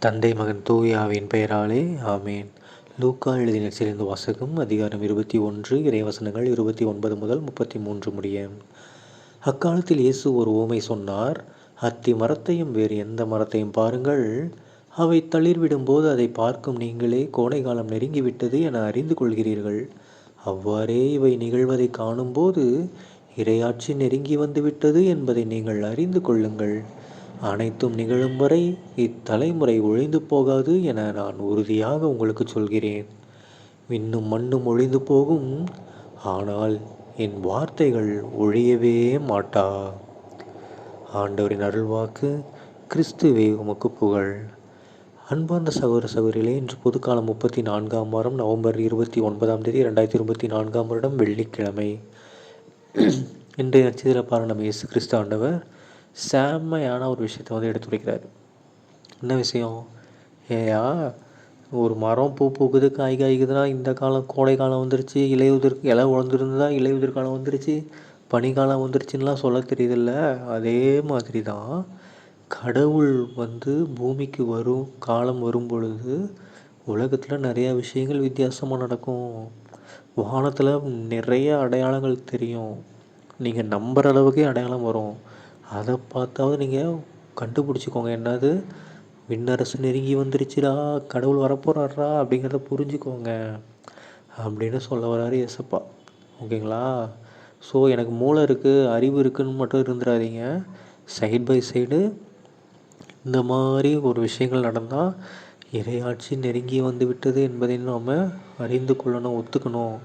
தந்தை மகன் தூயாவின் பெயராலே ஆமேன். லூக்கா எழுதின சிறந்த வாசகம் அதிகாரம் இருபத்தி ஒன்று இறைவசனங்கள் இருபத்தி ஒன்பது முதல் முப்பத்தி மூன்று முடிய அக்காலத்தில் இயேசு ஒரு ஓமை சொன்னார் அத்தி மரத்தையும் வேறு எந்த மரத்தையும் பாருங்கள். அவை தளிர்விடும்போது அதை பார்க்கும் நீங்களே கோடை காலம் நெருங்கிவிட்டது என அறிந்து கொள்கிறீர்கள். அவ்வாறே இவை நிகழ்வதை காணும்போது இரையாட்சி நெருங்கி வந்துவிட்டது என்பதை நீங்கள் அறிந்து கொள்ளுங்கள். அனைத்தும் நிகழும் வரை இத்தலைமுறை ஒழிந்து போகாது என நான் உறுதியாக உங்களுக்கு சொல்கிறேன். விண்ணும் மண்ணும் ஒழிந்து போகும். ஆனால் என் வார்த்தைகள் ஒழியவே மாட்டா. ஆண்டவரின் அருள்வாக்கு கிறிஸ்துவே உமக்கு புகழ். அன்பார்ந்த சகோதர சகோதரிகளே இன்று பொதுக்காலம் முப்பத்தி நான்காம் வாரம் நவம்பர் இருபத்தி ஒன்பதாம் தேதி ரெண்டாயிரத்தி இருபத்தி நான்காம் வருடம் வெள்ளிக்கிழமை. இன்றைய நட்சத்திர பாரணம் இயேசு கிறிஸ்து ஆண்டவர் செம்மையான ஒரு விஷயத்தை வந்து எடுத்துரைக்கிறார் என்ன விஷயம்? ஏயா ஒரு மரம் பூ பூக்குது காய் காய்க்குதுன்னா இந்த காலம் கோடை காலம் வந்துருச்சு இலையுதிர் இலை உழந்துருந்தா இலையுதிர் காலம் வந்துருச்சு பனிக்காலம் வந்துருச்சுன்னெலாம் சொல்ல தெரியுதில்ல? அதே மாதிரி தான் கடவுள் வந்து பூமிக்கு வரும் காலம் வரும் பொழுது உலகத்தில் நிறையா விஷயங்கள் வித்தியாசமாக நடக்கும். வானத்தில் நிறைய அடையாளங்கள் தெரியும். நீங்கள் நம்புகிற அளவுக்கே அடையாளம் வரும். அதை பார்த்தாவது நீங்கள் கண்டுபிடிச்சிக்கோங்க. என்னது? விண்ணரசு நெருங்கி வந்துருச்சுடா. கடவுள் வரப்போகிறாரா அப்படிங்கிறத புரிஞ்சுக்கோங்க. அப்படின்னு சொல்ல வராரு எசப்பா ஓகேங்களா? ஸோ எனக்கு மூளை இருக்குது அறிவு இருக்குதுன்னு மட்டும் இருந்துடாதீங்க சைட் பை சைடு இந்த மாதிரி ஒரு விஷயங்கள் நடந்தால் இறையாட்சி நெருங்கி வந்து விட்டது என்பதை நாம் அறிந்து கொள்ளணும் ஒத்துக்கணும்.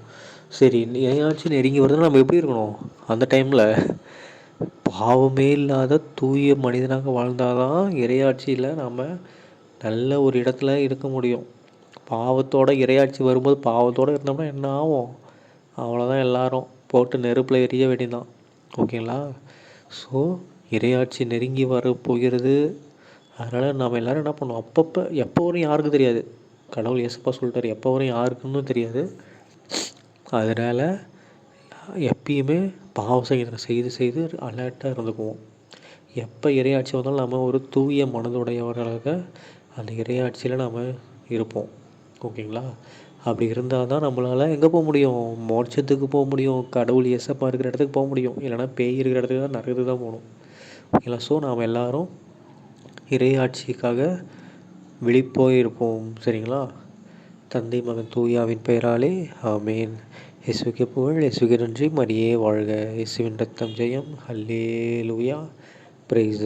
சரி இறையாட்சி நெருங்கி வருதுன்னா நம்ம எப்படி இருக்கணும்? அந்த டைமில் பாவமே இல்லாத தூய மனிதனாக வாழ்ந்தால் தான் இறையாட்சியில் நாம் நல்ல ஒரு இடத்துல இருக்க முடியும். பாவத்தோட இறையாட்சி வரும்போது பாவத்தோடு இருந்தோம்னா என்ன ஆகும்? அவ்வளோதான் எல்லாரும். போட்டு நெருப்பில் எரிய வேண்டியதான் ஓகேங்களா? ஸோ இறையாட்சி நெருங்கி வர போகிறது. அதனால் நம்ம எல்லோரும் என்ன பண்ணுவோம்? அப்பப்போ எப்போ வரும் யாருக்கும் தெரியாது? கடவுள் இயேசுப்பா சொல்லிட்டார். எப்போ வரும் யாருக்குன்னு தெரியாது. அதனால் எப்பயுமே பாவம் செய்கிற செய்து செய்து அலர்ட்டாக இருந்துக்குவோம். எப்போ இறையாட்சி வந்தாலும் நம்ம ஒரு தூய மனதுடையவர்களாக அந்த இறையாட்சியில் நாம் இருப்போம். ஓகேங்களா? அப்படி இருந்தால் தான் நம்மளால் எங்கே போக முடியும்? மோட்சத்துக்கு போக முடியும். கடவுள் எசப்பாக இருக்கிற இடத்துக்கு போக முடியும். இல்லைனா பேய் இருக்கிற இடத்துக்கு தான் நரகத்துக்கு தான் போகணும். ஓகேங்களா? ஸோ நாம் எல்லோரும் இறையாட்சிக்காக விழிப்போய் இருப்போம். சரிங்களா? தந்தை மகன் தூயாவின் பெயராலே. ஆமேன். இயேசுக்கு புகழ் இயேசுக்கு நன்றி. மரியே வாழ்க. இயேசுவின் ரத்தம் ஜெயம். ஹல்லே லூயா பிரைஸ்